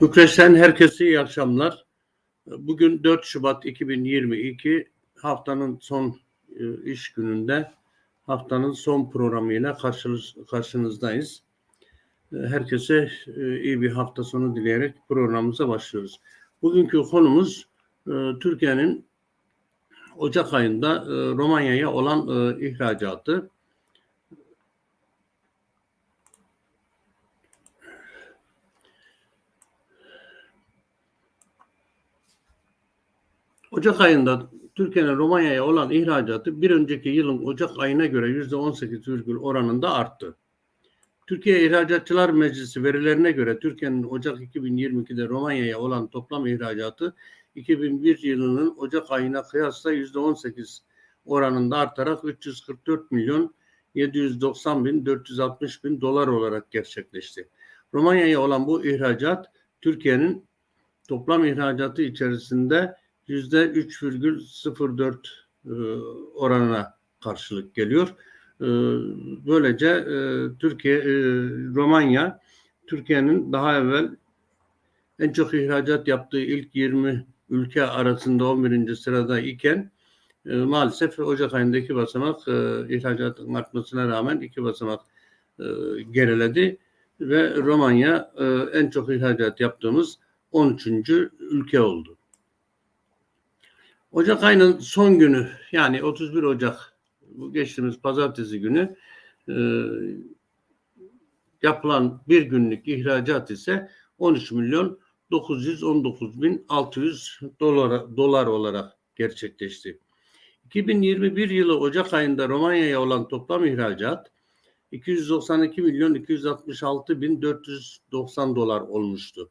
Bükreş'ten herkese iyi akşamlar. Bugün 4 Şubat 2022 haftanın son e, iş gününde haftanın son programıyla karşınız, karşınızdayız. E, Herkese e, iyi bir hafta sonu dileyerek programımıza başlıyoruz. Bugünkü konumuz Türkiye'nin Ocak ayında Romanya'ya olan ihracatı. Ocak ayında Türkiye'nin Romanya'ya olan ihracatı bir önceki yılın Ocak ayına göre %18 oranında arttı. Türkiye İhracatçılar Meclisi verilerine göre Türkiye'nin Ocak 2022'de Romanya'ya olan toplam ihracatı 2001 yılının Ocak ayına kıyasla %18 oranında artarak 344 milyon 790 bin 460 bin dolar olarak gerçekleşti. Romanya'ya olan bu ihracat Türkiye'nin toplam ihracatı içerisinde yüzde 3,04 e, oranına karşılık geliyor. E, böylece e, Türkiye, Romanya Türkiye'nin daha evvel en çok ihracat yaptığı ilk 20 ülke arasında 11. sırada iken maalesef Ocak ayında iki basamak ihracatın artmasına rağmen iki basamak geriledi ve Romanya en çok ihracat yaptığımız 13. ülke oldu. Ocak ayının son günü yani 31 Ocak bu geçtiğimiz pazartesi günü e, yapılan bir günlük ihracat ise 13 milyon 919 bin 600 dolar, dolar olarak gerçekleşti. 2021 yılı Ocak ayında Romanya'ya olan toplam ihracat 292 milyon 266 bin 490 dolar olmuştu.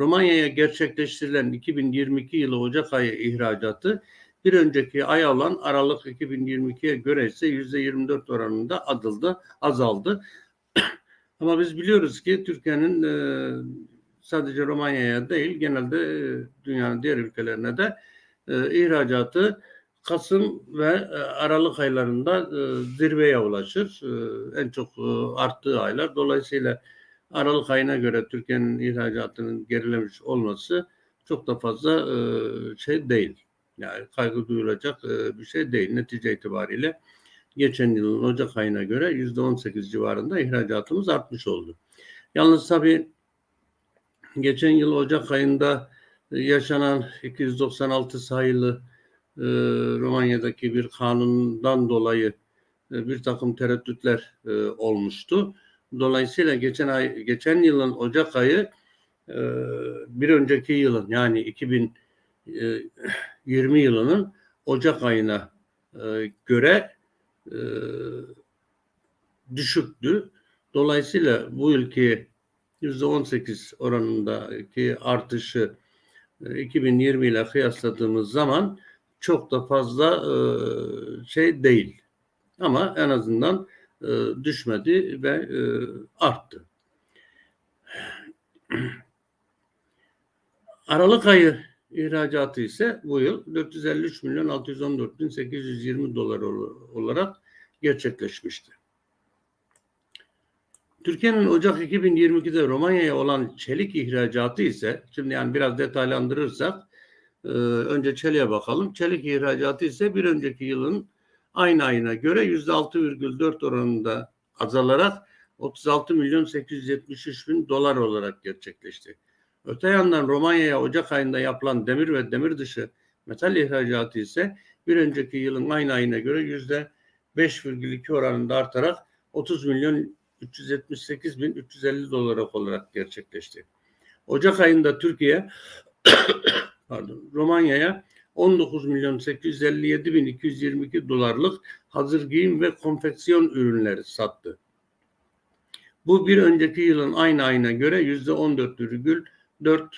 Romanya'ya gerçekleştirilen 2022 yılı Ocak ayı ihracatı bir önceki ay olan Aralık 2022'ye göre ise %24 oranında adıldı, azaldı. Ama biz biliyoruz ki Türkiye'nin e, sadece Romanya'ya değil genelde e, dünyanın diğer ülkelerine de e, ihracatı Kasım ve e, Aralık aylarında e, zirveye ulaşır. E, en çok e, arttığı aylar. Dolayısıyla Aralık ayına göre Türkiye'nin ihracatının gerilemiş olması çok da fazla e, şey değil. Yani kaygı duyulacak e, bir şey değil. Netice itibariyle geçen yılın Ocak ayına göre yüzde 18 civarında ihracatımız artmış oldu. Yalnız tabii geçen yıl Ocak ayında yaşanan 296 sayılı e, Romanya'daki bir kanundan dolayı e, bir takım tereddütler e, olmuştu. Dolayısıyla geçen ay, geçen yılın Ocak ayı e, bir önceki yılın yani 2020 yılının Ocak ayına e, göre e, düşüktü. Dolayısıyla bu ülke %18 oranındaki artışı 2020 ile kıyasladığımız zaman çok da fazla şey değil. Ama en azından e, düşmedi ve e, arttı. Aralık ayı ihracatı ise bu yıl 453 milyon 614 bin 820 dolar olarak gerçekleşmişti. Türkiye'nin Ocak 2022'de Romanya'ya olan çelik ihracatı ise şimdi yani biraz detaylandırırsak e, önce çeliğe bakalım. Çelik ihracatı ise bir önceki yılın aynı ayına göre yüzde 6,4 oranında azalarak 36 milyon 873 bin dolar olarak gerçekleşti. Öte yandan Romanya'ya Ocak ayında yapılan demir ve demir dışı metal ihracatı ise bir önceki yılın aynı ayına göre yüzde 5,2 oranında artarak 30 milyon 378 bin 350 dolar olarak gerçekleşti. Ocak ayında Türkiye pardon Romanya'ya 19 milyon 857 bin 222 dolarlık hazır giyim ve konfeksiyon ürünleri sattı. Bu bir önceki yılın aynı ayına göre yüzde 14,4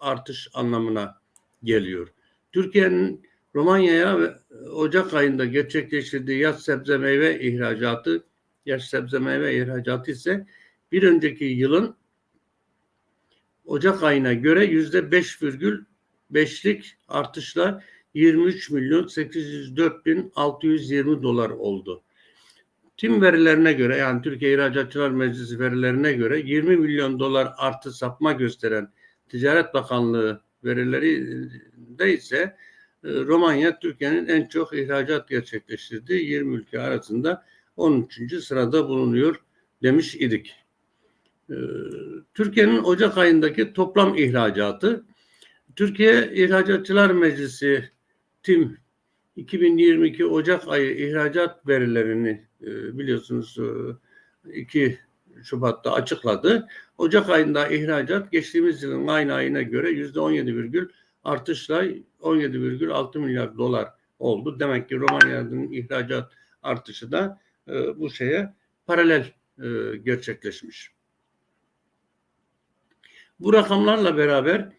artış anlamına geliyor. Türkiye'nin Romanya'ya Ocak ayında gerçekleştirdiği yaz sebze meyve ihracatı, yaş sebze meyve ihracatı ise bir önceki yılın Ocak ayına göre yüzde 5,4 beşlik artışla 23 milyon 804 bin 620 dolar oldu. Tüm verilerine göre yani Türkiye İhracatçılar Meclisi verilerine göre 20 milyon dolar artı sapma gösteren Ticaret Bakanlığı verilerinde ise e, Romanya Türkiye'nin en çok ihracat gerçekleştirdiği 20 ülke arasında 13. sırada bulunuyor demiş idik. E, Türkiye'nin Ocak ayındaki toplam ihracatı Türkiye İhracatçılar Meclisi TİM 2022 Ocak ayı ihracat verilerini e, biliyorsunuz 2 Şubat'ta açıkladı. Ocak ayında ihracat geçtiğimiz yılın aynı ayına göre yüzde 17, artışla 17,6 milyar dolar oldu. Demek ki Romanya'nın ihracat artışı da e, bu şeye paralel e, gerçekleşmiş. Bu rakamlarla beraber e,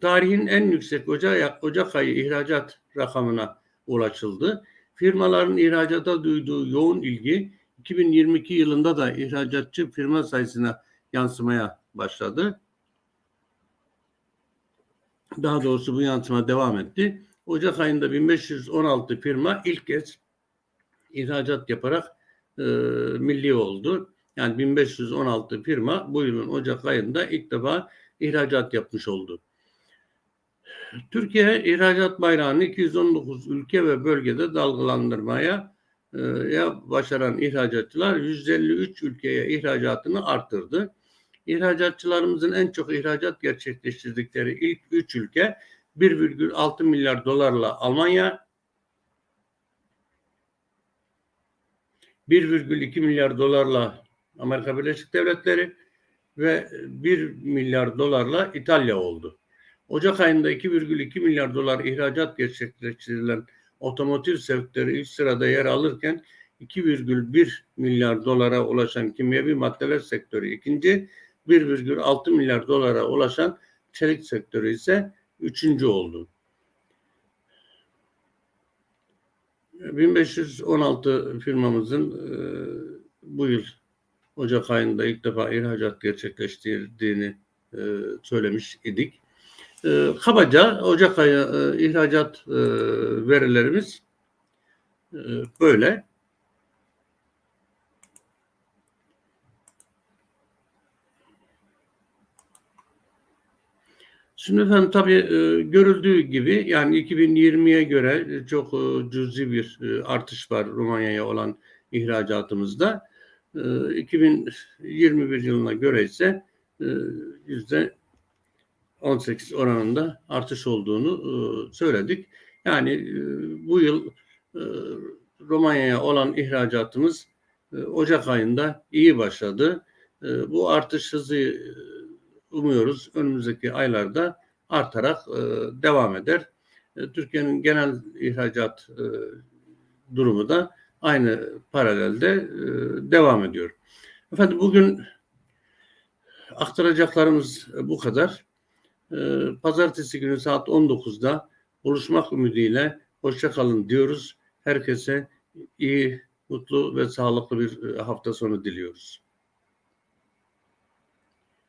tarihin en yüksek Ocak, Ocak ayı ihracat rakamına ulaşıldı. Firmaların ihracata duyduğu yoğun ilgi 2022 yılında da ihracatçı firma sayısına yansımaya başladı. Daha doğrusu bu yansıma devam etti. Ocak ayında 1516 firma ilk kez ihracat yaparak e, milli oldu. Yani 1516 firma bu yılın Ocak ayında ilk defa ihracat yapmış oldu. Türkiye ihracat bayrağını 219 ülke ve bölgede dalgalandırmaya e, ya başaran ihracatçılar 153 ülkeye ihracatını arttırdı. İhracatçılarımızın en çok ihracat gerçekleştirdikleri ilk 3 ülke 1,6 milyar dolarla Almanya, 1,2 milyar dolarla Amerika Birleşik Devletleri ve 1 milyar dolarla İtalya oldu. Ocak ayında 2,2 milyar dolar ihracat gerçekleştirilen otomotiv sektörü ilk sırada yer alırken 2,1 milyar dolara ulaşan kimyevi maddeler sektörü ikinci, 1,6 milyar dolara ulaşan çelik sektörü ise üçüncü oldu. 1516 firmamızın e, bu yıl Ocak ayında ilk defa ihracat gerçekleştirdiğini e, söylemiş idik. E, kabaca Ocak ayı e, ihracat e, verilerimiz e, böyle. Şimdi efendim tabii e, görüldüğü gibi yani 2020'ye göre çok e, cüzi bir e, artış var Romanya'ya olan ihracatımızda. E, 2021 yılına göre ise e, yüzde 18 oranında artış olduğunu e, söyledik. Yani e, bu yıl e, Romanya'ya olan ihracatımız Ocak ayında iyi başladı. Bu artış hızı umuyoruz önümüzdeki aylarda artarak devam eder. Türkiye'nin genel ihracat durumu da aynı paralelde devam ediyor. Efendim bugün aktaracaklarımız bu kadar. E, pazartesi günü saat 19'da buluşmak ümidiyle hoşça kalın diyoruz. Herkese iyi, mutlu ve sağlıklı bir hafta sonu diliyoruz.